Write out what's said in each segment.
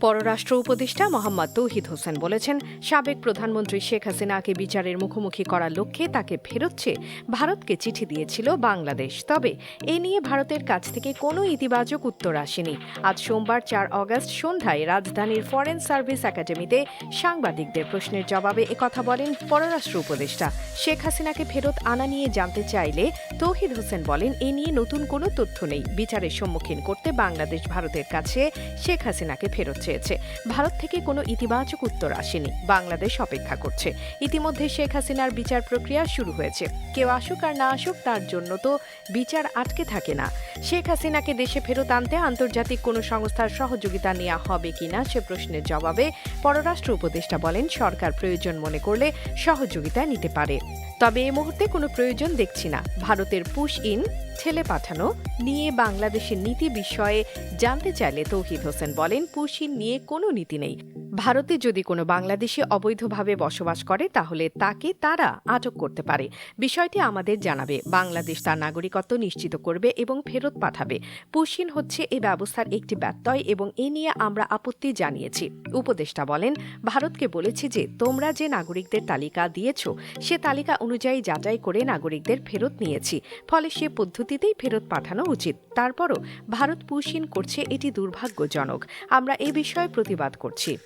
পররাষ্ট্র উপদেষ্টা মোহাম্মদ তৌহিদ হোসেন বলেছেন, সাবেক প্রধানমন্ত্রী শেখ হাসিনাকে বিচারের মুখোমুখি করার লক্ষ্যে তাকে ফেরতছে ভারতকে চিঠি দিয়েছিল বাংলাদেশ। তবে এ নিয়ে ভারতের কাছ থেকে কোনো ইতিবাচক উত্তর আসেনি। আজ সোমবার চার অগস্ট সন্ধ্যায় রাজধানীর ফরেন সার্ভিস একাডেমিতে সাংবাদিকদের প্রশ্নের জবাবে একথা বলেন পররাষ্ট্র উপদেষ্টা। শেখ হাসিনাকে ফেরত আনা নিয়ে জানতে চাইলে তৌহিদ হোসেন বলেন, এ নিয়ে নতুন কোনো তথ্য নেই। বিচারের সম্মুখীন করতে বাংলাদেশ ভারতের কাছে শেখ হাসিনাকে ফেরত চেয়েছে। ভারত থেকে কোনো ইতিবাচক উত্তর আসেনি। বাংলাদেশ অপেক্ষা করছে। ইতিমধ্যে শেখ হাসিনার বিচার প্রক্রিয়া শুরু হয়েছে। কেউ আসুক আর না আসুক, তার জন্য তো বিচার আটকে থাকে না। শেখ হাসিনাকে দেশে ফেরত আনতে আন্তর্জাতিক কোনো সংস্থার সহযোগিতা নেওয়া হবে কিনা সে প্রশ্নের জবাবে পররাষ্ট্র উপদেষ্টা বলেন, সরকার প্রয়োজন মনে করলে সহযোগিতা নিতে পারে। তবে এ মুহূর্তে কোনো প্রয়োজন দেখছি না। ভারতের পুশ ইন ছেলে পাঠানো নিয়ে বাংলাদেশের নীতি বিষয়ে জানতে চাইলে তৌহিদ হোসেন বলেন পুশ ইন নিয়ে কোনো নীতি নেই। ভারতে যদি কোনো বাংলাদেশি অবৈধভাবে বসবাস করে, তাহলে তাকে তারা আটক করতে পারে। বিষয়টি আমাদের জানাবে। বাংলাদেশ তার নাগরিকত্ব নিশ্চিত করবে এবং ফেরত পাঠাবে। পুশিন হচ্ছে এই ব্যবস্থার একটি ব্যত্যয় এবং এ নিয়ে আমরা আপত্তি জানিয়েছি। উপদেষ্টা বলেন, ভারতকে বলেছি যে, তোমরা যে নাগরিকদের তালিকা দিয়েছ, সে তালিকা অনুযায়ী যাচাই করে নাগরিকদের ফেরত নিয়েছি। ফলে সে পদ্ধতিতেই ফেরত পাঠানো উচিত। তারপরও ভারত পুশিন করছে এটি দুর্ভাগ্যজনক। আমরা এ বিষয়ে প্রতিবাদ করছি।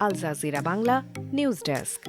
Al Jazeera Bangla news desk